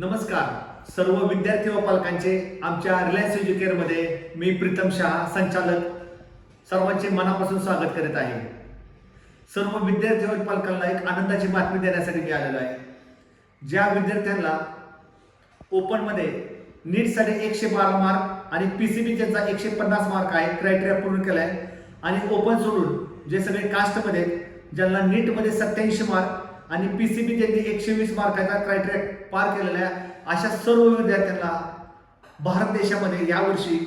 नमस्कार. सर्व विद्यार्थी व पालकांचे आमच्या रिलायन्स एज्युकेअरमध्ये मी प्रीतम शहा संचालक सर्वांचे मनापासून स्वागत करीत आहे. सर्व विद्यार्थी व पालकांना एक आनंदाची बातमी देण्यासाठी मी आलेलो आहे. ज्या विद्यार्थ्यांना ओपनमध्ये नीटसाठी एकशे बारा मार्क आणि पी सी बी त्यांचा एकशे पन्नास मार्क आहे क्रायटेरिया पूर्ण केला आहे आणि ओपन सोडून जे सगळे कास्टमध्ये आहेत, ज्यांना नीटमध्ये सत्याऐंशी मार्क आणि पी सी बी त्यांनी एकशे वीस मार्काचा क्रायटेरिया पार केलेला आहे अशा सर्व विद्यार्थ्यांना भारत देशामध्ये यावर्षी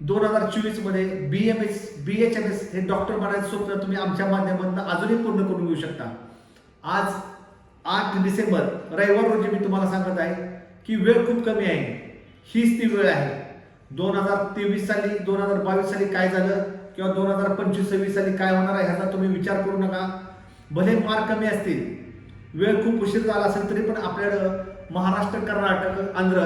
दोन हजार चोवीसमध्ये B M S B H M S हे डॉक्टर बनायचं स्वप्न तुम्ही आमच्या माध्यमातून अजूनही पूर्ण करून घेऊ शकता. आज आठ डिसेंबर रविवार रोजी मी तुम्हाला सांगत आहे की वेळ खूप कमी आहे. हीच ती वेळ आहे. दोन हजार तेवीस साली दोन हजार बावीस साली काय झालं किंवा दोन हजार पंचवीस सव्वीस साली काय होणार आहे ह्याचा तुम्ही विचार करू नका. भले मार्क कमी असतील वेळ खूप उशीर झाला असेल तरी पण आपल्याकडं महाराष्ट्र कर्नाटक आंध्र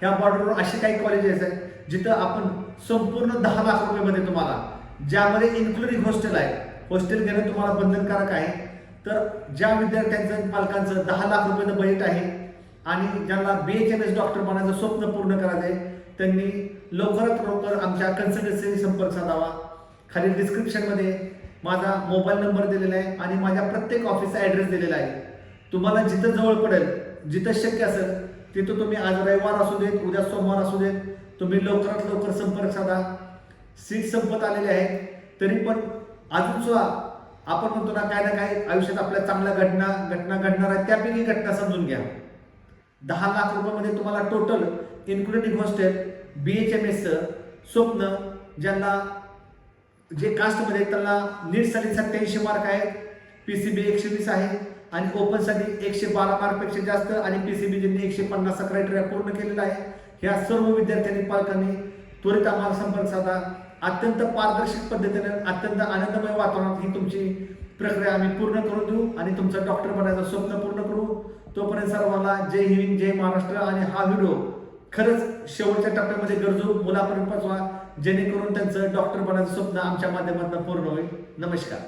ह्या बॉर्डरवर असे काही कॉलेजेस आहेत जिथं आपण संपूर्ण दहा लाख रुपयेमध्ये तुम्हाला ज्यामध्ये इन्क्लुडिंग हॉस्टेल आहे हॉस्टेल घेणं तुम्हाला बंधनकारक आहे. तर ज्या विद्यार्थ्यांचं पालकांचं दहा लाख रुपयाचं बजेट आहे आणि ज्यांना B H M S doctor बनायचं स्वप्न पूर्ण करायचं आहे त्यांनी लवकरात लवकर आमच्या कन्सल्टन्सीशी संपर्क साधावा. खाली डिस्क्रिप्शनमध्ये माझा मोबाईल नंबर दिलेला आहे आणि माझ्या प्रत्येक ऑफिसचा ॲड्रेस दिलेला आहे. तुम्हाला जिथं जवळ पडेल जिथं शक्य असेल तिथं तुम्ही आज रविवार असू देत उद्या सोमवार असू देत तुम्ही लवकरात लवकर संपर्क साधा. सीट संपत आलेले आहेत तरी पण अजून सुद्धा आपण म्हणतो ना काय ना काय आयुष्यात आपल्या चांगल्या घटना घटना घडणार आहेत त्यापैकी घटना समजून घ्या. दहा लाख रुपयामध्ये तुम्हाला total including hostel B H M एसचं स्वप्न ज्यांना जे कास्टमध्ये त्यांना नीट नीटसाठी सत्याऐंशी मार्क आहेत पी सी बी एकशे वीस आहे आणि ओपनसाठी एकशे बारा मार्कपेक्षा जास्त आणि पी सी बी ज्यांनी एकशे पन्नासचा क्रायटेरिया पूर्ण केलेला आहे ह्या सर्व विद्यार्थ्यांनी पालकांनी त्वरित आम्हाला संपर्क साधा. अत्यंत पारदर्शक पद्धतीने अत्यंत आनंदमय वातावरणात ही तुमची प्रक्रिया आम्ही पूर्ण करून देऊ आणि तुमचं डॉक्टर बनायचं स्वप्न पूर्ण करू. तोपर्यंत सर्वांना जय हिंद जय महाराष्ट्र आणि हा व्हिडिओ खरंच शेवटच्या टप्प्यामध्ये गरजू मुलापर्यंत पोचवा जेणेकरून त्यांचं डॉक्टर बनायचं स्वप्न आमच्या माध्यमातून पूर्ण होईल. नमस्कार.